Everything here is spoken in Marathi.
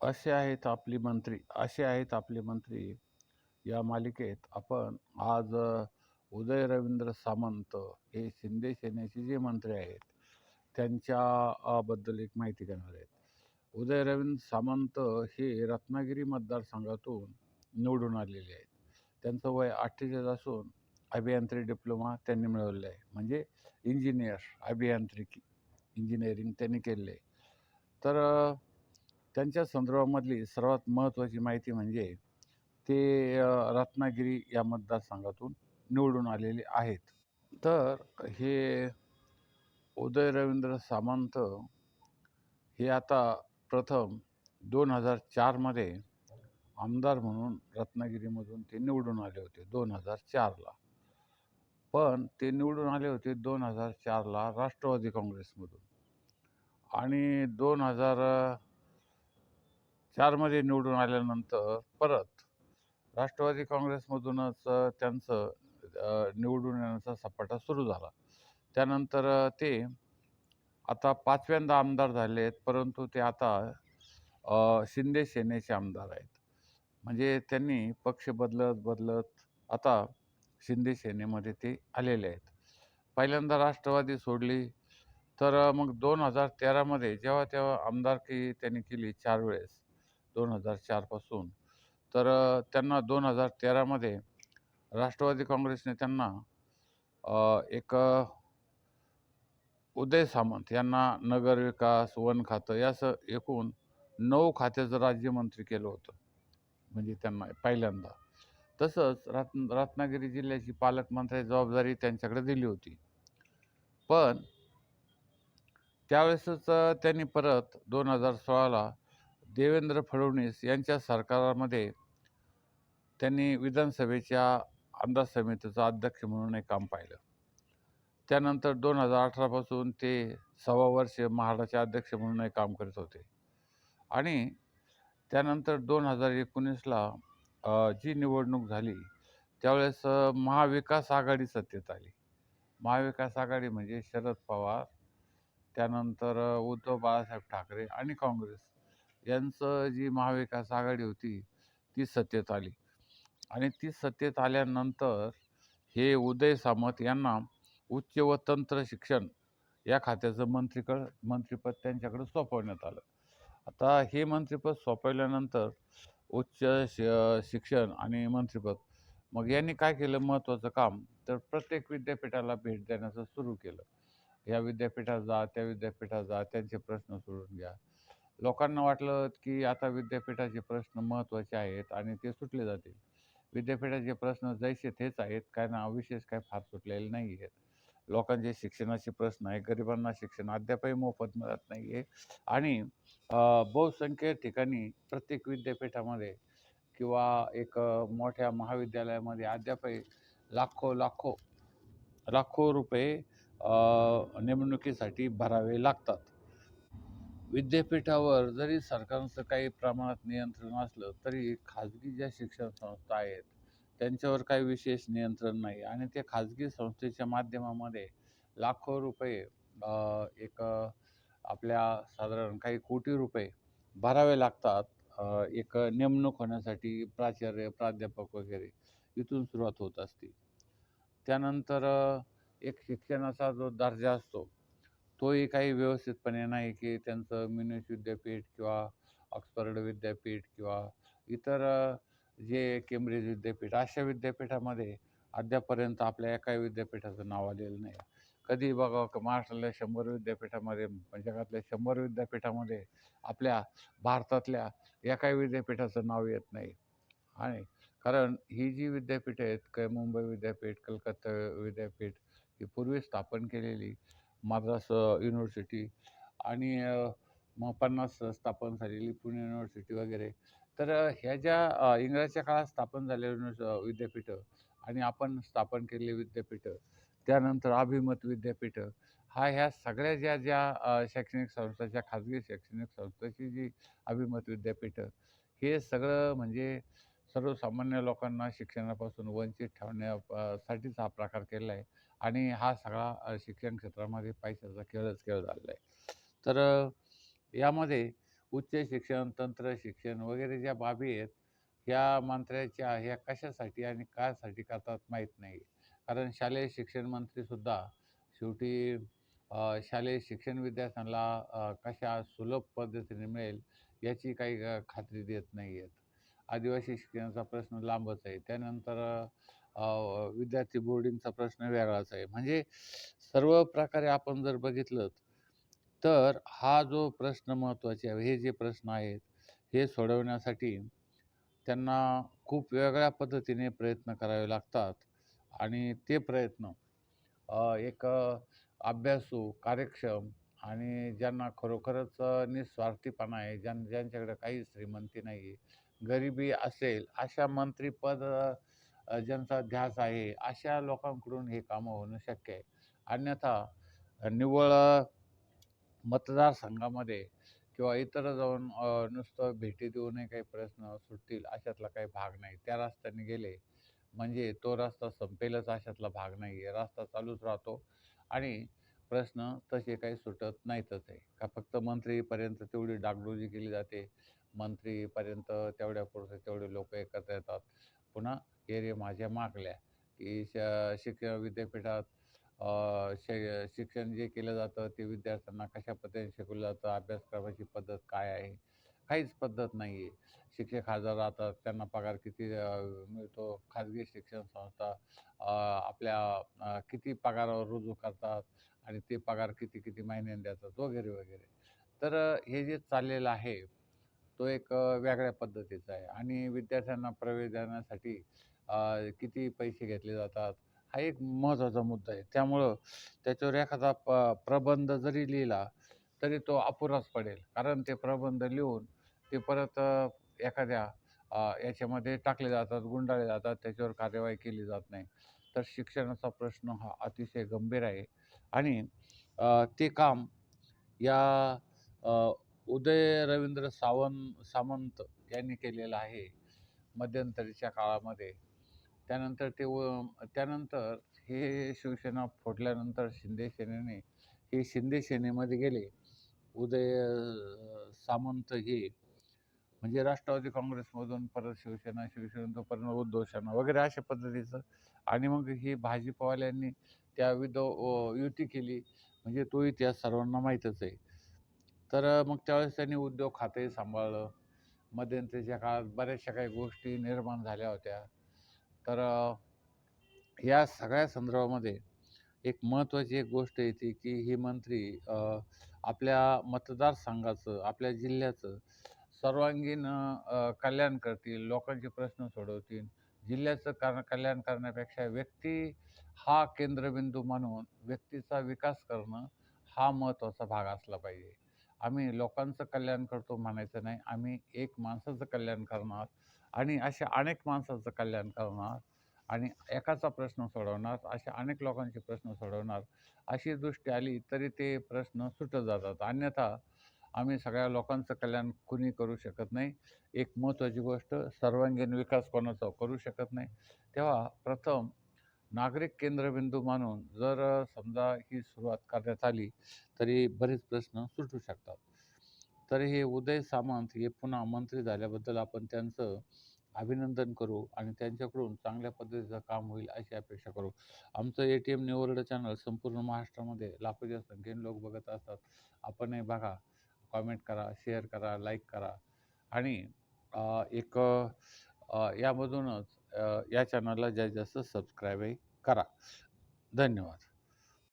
असे आहेत आपली मंत्री असे आहेत आपले मंत्री या मालिकेत. आपण आज उदय रवींद्र सामंत हे शिंदे सेनेचे जे मंत्री आहेत त्यांच्याबद्दल एक माहिती घेणार आहेत. उदय रवींद्र सामंत हे रत्नागिरी मतदारसंघातून निवडून आलेले आहेत. त्यांचं वय अठ्ठेचाळीस असून अभियांत्रिकी डिप्लोमा त्यांनी मिळवलेला आहे. म्हणजे इंजिनियर अभियांत्रिकी इंजिनिअरिंग त्यांनी केलेलं आहे. तर त्यांच्या संदर्भामधली सर्वात महत्त्वाची माहिती म्हणजे ते रत्नागिरी या मतदारसंघातून निवडून आलेले आहेत. तर हे उदय रवींद्र सामंत हे आता प्रथम दोन हजार चारमध्ये आमदार म्हणून रत्नागिरीमधून ते निवडून आले होते दोन हजार चारला पण ते निवडून आले होते दोन हजार चारला राष्ट्रवादी काँग्रेसमधून. आणि दोन हजार चारमध्ये निवडून आल्यानंतर परत राष्ट्रवादी काँग्रेसमधूनच त्यांचं निवडून येण्याचा सपाटा सुरू झाला. त्यानंतर ते आता पाचव्यांदा आमदार झाले आहेत परंतु ते आता शिंदे सेनेचे आमदार आहेत. म्हणजे त्यांनी पक्ष बदलत बदलत आता शिंदे सेनेमध्ये ते आलेले आहेत. पहिल्यांदा राष्ट्रवादी सोडली तर मग दोन हजार तेरामध्ये जेव्हा तेव्हा आमदारकी त्यांनी केली चार वेळेस. दोन हजार चारपासून तर त्यांना दोन हजार तेरामध्ये राष्ट्रवादी काँग्रेसने त्यांना एक उदय सामंत यांना नगरविकास वन खातं यास एकूण नऊ खात्याचं राज्यमंत्री केलं होतं. म्हणजे त्यांना पहिल्यांदा. तसंच रत् रत्नागिरी जिल्ह्याची पालकमंत्र्याची जबाबदारी त्यांच्याकडे दिली होती. पण त्यावेळेसच त्यांनी परत दोन हजार सोळाला देवेंद्र फडणवीस यांच्या सरकारामध्ये त्यांनी विधानसभेच्या अंदाज समितीचा अध्यक्ष म्हणूनही काम पाहिलं. त्यानंतर दोन हजार अठरापासून ते सव्वा वर्ष महाडाचे अध्यक्ष म्हणूनही काम करत होते. आणि त्यानंतर दोन हजार एकोणीसला जी निवडणूक झाली त्यावेळेस महाविकास आघाडी सत्तेत आली. महाविकास आघाडी म्हणजे शरद पवार त्यानंतर उद्धव बाळासाहेब ठाकरे आणि काँग्रेस. यांचं जी महाविकास आघाडी होती ती सत्तेत आली. आणि ती सत्तेत आल्यानंतर हे उदय सामंत यांना उच्च व तंत्र शिक्षण या खात्याचं मंत्रीकड मंत्रिपद त्यांच्याकडे सोपवण्यात आलं. आता हे मंत्रिपद सोपवल्यानंतर उच्च शि शिक्षण आणि मंत्रिपद मग यांनी काय केलं महत्त्वाचं काम? तर प्रत्येक विद्यापीठाला भेट देण्याचं सुरू केलं. या विद्यापीठात जा त्या विद्यापीठात जा त्यांचे प्रश्न सोडून घ्या. लोकांना वाटलं की आता विद्यापीठाचे प्रश्न महत्त्वाचे आहेत आणि ते सुटले जातील. विद्यापीठाचे प्रश्न जैसे तेच आहेत काय ना विशेष काय फार सुटलेले नाही आहेत लोकांचे शिक्षणाचे प्रश्न आहे गरिबांना शिक्षण अद्यापही मोफत मिळत नाही आहे आणि बहुसंख्य ठिकाणी प्रत्येक विद्यापीठामध्ये किंवा एक मोठ्या महाविद्यालयामध्ये अद्यापही लाखो लाखो लाखो रुपये अ, नेमणुकीसाठी भरावे लागतात. विद्यापीठावर जरी सरकारचं काही प्रमाणात नियंत्रण असलं तरी खाजगी ज्या शिक्षण संस्था आहेत त्यांच्यावर काही विशेष नियंत्रण नाही. आणि त्या खाजगी संस्थेच्या माध्यमामध्ये लाखो रुपये एक आपल्या साधारण काही कोटी रुपये भरावे लागतात. एक नेमणूक होण्यासाठी प्राचार्य प्राध्यापक वगैरे इथून सुरुवात होत असते. त्यानंतर एक शिक्षणाचा जो दर्जा असतो तोही काही व्यवस्थितपणे नाही की त्यांचं म्युनिस विद्यापीठ किंवा ऑक्सफर्ड विद्यापीठ किंवा इतर जे केम्ब्रिज विद्यापीठ अशा विद्यापीठामध्ये अद्यापर्यंत आपल्या एकाही विद्यापीठाचं नाव आलेलं नाही. कधी बघा क- महाराष्ट्रातल्या शंभर विद्यापीठामध्ये म्हणजे जगातल्या शंभर विद्यापीठामध्ये आपल्या भारतातल्या एकाही विद्यापीठाचं नाव येत नाही. आणि कारण ही जी विद्यापीठं आहेत काय मुंबई विद्यापीठ कलकत्ता विद्यापीठ ही पूर्वी स्थापन केलेली मद्रास युनिव्हर्सिटी आणि मग पन्नास स्थापन झालेली पुणे युनिव्हर्सिटी वगैरे. तर ह्या ज्या इंग्रजच्या काळात स्थापन झालेल्या युनिव्हर्स विद्यापीठं आणि आपण स्थापन केलेली विद्यापीठं त्यानंतर अभिमत विद्यापीठं हा ह्या सगळ्या ज्या ज्या शैक्षणिक संस्थाच्या खाजगी शैक्षणिक संस्थेची जी अभिमत विद्यापीठं हे सगळं म्हणजे सर्वसामान्य लोकांना शिक्षणापासून वंचित ठेवण्या हा प्रकार केला आहे. आणि हा सगळा शिक्षण क्षेत्रामध्ये पैशाचा खेळच खेळ झालेला आहे. तर यामध्ये उच्च शिक्षण तंत्र शिक्षण वगैरे ज्या बाबी आहेत ह्या मंत्र्याच्या ह्या कशासाठी आणि कायसाठी करतात माहीत नाही. कारण शालेय शिक्षण मंत्रीसुद्धा शेवटी शालेय शिक्षण विद्यार्थ्यांना कशा सुलभ पद्धतीने मिळेल याची काही खात्री देत नाही आहेत आदिवासी शिक्षणाचा प्रश्न लांबच आहे. त्यानंतर विद्यार्थी बोर्डिंगचा प्रश्न वेगळाच आहे. म्हणजे सर्व प्रकारे आपण जर बघितलं तर हा जो प्रश्न महत्त्वाचे आहे हे जे प्रश्न आहेत हे सोडवण्यासाठी त्यांना खूप वेगळ्या पद्धतीने प्रयत्न करावे लागतात. आणि ते प्रयत्न एक अभ्यासू कार्यक्षम आणि ज्यांना खरोखरच निस्वार्थीपणा आहे ज्यां ज्यांच्याकडे काही श्रीमंती नाही आहे गरिबी असेल अशा मंत्रीपद ज्यांचा ध्यास आहे अशा लोकांकडून हे कामं होणं शक्य आहे. अन्यथा निव्वळ मतदारसंघामध्ये किंवा इतर जाऊन नुसतं भेटी देऊनही काही प्रश्न सुटतील अशातला काही भाग नाही. त्या रस्त्याने गेले म्हणजे तो रस्ता संपेलच अशातला भाग नाही आहे रस्ता चालूच राहतो. आणि प्रश्न तसे काही सुटत नाहीतच आहे. का फक्त मंत्रीपर्यंत तेवढी डागडुजी केली जाते मंत्रीपर्यंत तेवढ्या पुरते तेवढे लोक एकत्र येतात. पुन्हा एरिया माझ्या मागल्या की श शिक्षण विद्यापीठात अ, शिक्षण जे केलं जातं ते विद्यार्थ्यांना कशा पद्धतीने शिकवलं जातं अभ्यासक्रमाची पद्धत काय आहे? काहीच पद्धत नाही आहे शिक्षक हजर राहतात त्यांना पगार किती मिळतो खाजगी शिक्षण संस्था आपल्या किती पगारावर रुजू करतात आणि ते पगार किती किती महिन्याने देतात वगैरे वगैरे. तर हे जे चाललेलं आहे तो एक वेगळ्या पद्धतीचा आहे. आणि विद्यार्थ्यांना प्रवेश देण्यासाठी किती पैसे घेतले जातात हा एक महत्त्वाचा मुद्दा आहे. त्यामुळं त्याच्यावर एखादा प प्रबंध जरी लिहिला तरी तो अपुराच पडेल. कारण ते प्रबंध लिहून ते परत एखाद्या याच्यामध्ये टाकले जातात गुंडाळले जातात त्याच्यावर कार्यवाही केली जात नाही. तर शिक्षणाचा प्रश्न हा अतिशय गंभीर आहे. आणि ते काम या उदय रवींद्र सावंत सामंत यांनी केलेलं आहे मध्यंतरीच्या काळामध्ये. त्यानंतर ते व त्यानंतर हे शिवसेना फोडल्यानंतर शिंदे सेनेने हे शिंदे सेनेमध्ये गेले. उदय सामंत हे म्हणजे राष्ट्रवादी काँग्रेसमधून परत शिवसेना शिवसेनेतून परत उद्धव सेना वगैरे अशा पद्धतीचं. आणि मग ही भाजीपावाल्यांनी त्या विध युती केली. म्हणजे तो इतिहास सर्वांना माहीतच आहे. तर मग त्यावेळेस त्यांनी उद्योग खातंही सांभाळलं. मध्यंतरीच्या काळात बऱ्याचशा काही गोष्टी निर्माण झाल्या होत्या. तर या सगळ्या संदर्भामध्ये एक महत्त्वाची एक गोष्ट येते की ही मंत्री आपल्या मतदारसंघाचं आपल्या जिल्ह्याचं सर्वांगीण कल्याण करतील लोकांचे प्रश्न सोडवतील. जिल्ह्याचं कार कल्याण करण्यापेक्षा व्यक्ती हा केंद्रबिंदू मानून व्यक्तीचा विकास करणं हा महत्त्वाचा भाग असला पाहिजे. आम्ही लोकांचं कल्याण करतो म्हणायचं नाही. आम्ही एक माणसाचं कल्याण करणार आणि अशा अनेक माणसाचं कल्याण करणार आणि एकाचा प्रश्न सोडवणार अशा अनेक लोकांचे प्रश्न सोडवणार. अशी दृष्टी आली तरी ते प्रश्न सुटत जातात. अन्यथा आम्ही सगळ्या लोकांचं कल्याण कुणी करू शकत नाही. एक महत्त्वाची गोष्ट सर्वांगीण विकास कोणाचा करू शकत नाही. तेव्हा प्रथम नागरिक केंद्रबिंदू मानून जर समजा ही सुरुवात करण्यात आली तरी बरेच प्रश्न सुटू शकतात. तर हे उदय सामंत हे पुन्हा मंत्री झाल्याबद्दल आपण त्यांचं अभिनंदन करू आणि त्यांच्याकडून चांगल्या पद्धतीचं काम होईल अशी अपेक्षा करू. आमचं A T M new world channel संपूर्ण महाराष्ट्रामध्ये लाखोच्या संख्येने लोक बघत असतात. आपणही बघा. कॉमेंट करा शेअर करा लाईक करा. आणि एक यामधूनच या चॅनलला जास्तीत जास्त सबस्क्राईबही करा. धन्यवाद.